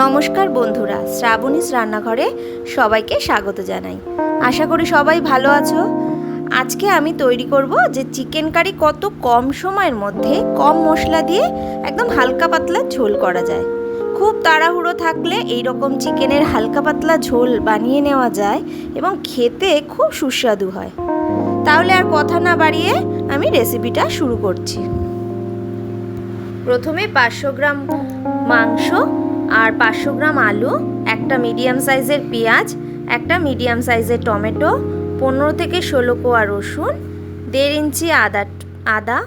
নমস্কার বন্ধুরা, শ্রাবণীস রান্নাঘরে সবাইকে স্বাগত জানাই। আশা করি সবাই ভালো আছো। আজকে আমি তৈরি করব যে চিকেন কারি কত কম সময়ের মধ্যে কম মশলা দিয়ে একদম হালকা পাতলা ঝোল করা যায়। খুব তাড়াহুড়ো থাকলে এই রকম চিকেনের হালকা পাতলা ঝোল বানিয়ে নেওয়া যায় এবং খেতে খুব সুস্বাদু হয়। তাহলে আর কথা না বাড়িয়ে আমি রেসিপিটা শুরু করছি। প্রথমে পাঁচশো গ্রাম মাংস আর পাঁচশো গ্রাম আলু, একটা মিডিয়াম সাইজের পেঁয়াজ, একটা মিডিয়াম সাইজের টমেটো, পনেরো থেকে ষোলো কোয়া রসুন, দেড় ইঞ্চি আদা আদা,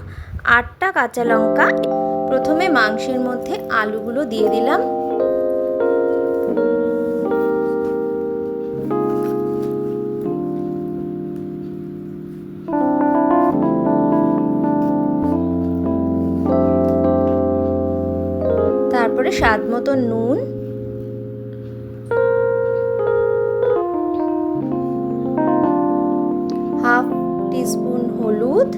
আটটা কাঁচা লঙ্কা। প্রথমে মাংসের মধ্যে আলুগুলো দিয়ে দিলাম। তারপরে স্বাদ মতো নুন। হাফ টিস্পুন হলুদ।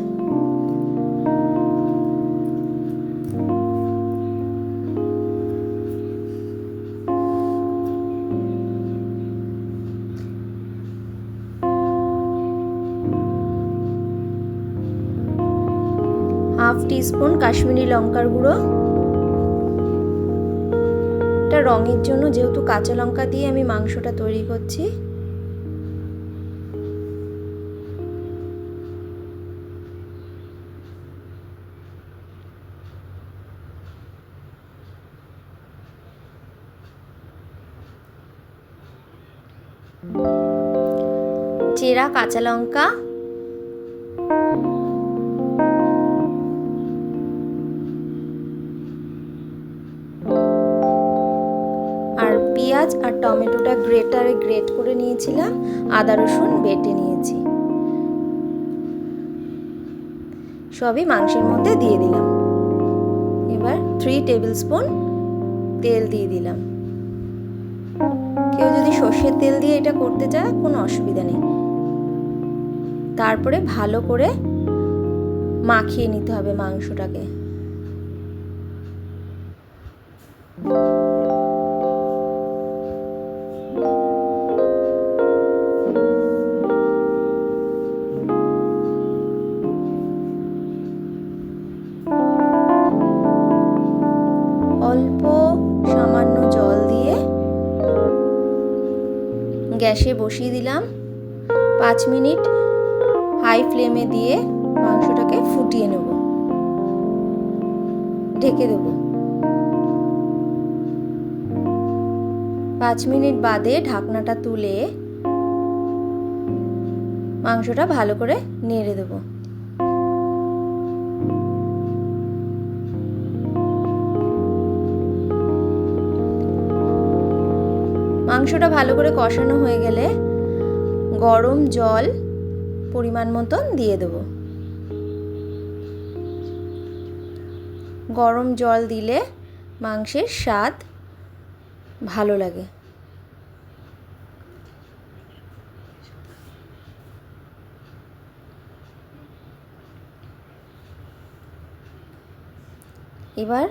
হাফ টিস্পুন কাশ্মীরি লঙ্কার গুঁড়ো। এটা রঙের জন্য যেহেতু কাঁচা লঙ্কা দিয়ে আমি মাংসটা তৈরি করছি। চেরা কাঁচা লঙ্কা টমেটোটা গ্রেটারে গ্রেট করে নিয়েছিলাম, আদা, রসুন বেটে নিয়েছি। সবই মাংসের মধ্যে দিয়ে দিলাম। এবার থ্রি টেবিল স্পুন তেল দিয়ে দিলাম। কেউ যদি সর্ষের তেল দিয়ে এটা করতে চায়, কোনো অসুবিধা নেই। তারপরে ভালো করে মাখিয়ে নিতে হবে মাংসটাকে। গ্যাসে বসিয়ে দিলাম। পাঁচ মিনিট হাই ফ্লেমে দিয়ে মাংসটাকে ফুটিয়ে নেব। ঢেকে দেব। পাঁচ মিনিট বাদে ঢাকনাটা তুলে মাংসটা ভালো করে নেড়ে দেবো। মাংসটা ভালো করে কষানো হয়ে গেলে গরম জল পরিমাণ মতন দিয়ে দেব। গরম জল দিলে মাংসের স্বাদ ভালো লাগে। এবার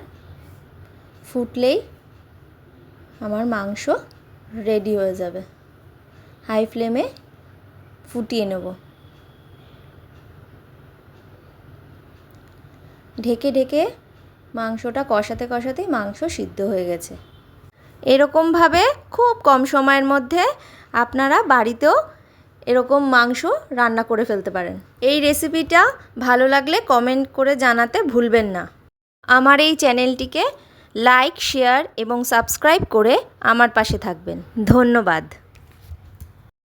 ফুটলেই আমার মাংস রেডি হয়ে যাবে। হাই ফ্লেমে ফুটিয়ে নেব। ঢেকে ঢেকে মাংসটা কষাতে কষাতেই মাংস সিদ্ধ হয়ে গেছে। এরকমভাবে খুব কম সময়ের মধ্যে আপনারা বাড়িতেও এরকম মাংস রান্না করে ফেলতে পারেন। এই রেসিপিটা ভালো লাগলে কমেন্ট করে জানাতে ভুলবেন না। আমার এই চ্যানেলটিকে লাইক শেয়ার এবং সাবস্ক্রাইব করে আমার পাশে থাকবেন। ধন্যবাদ।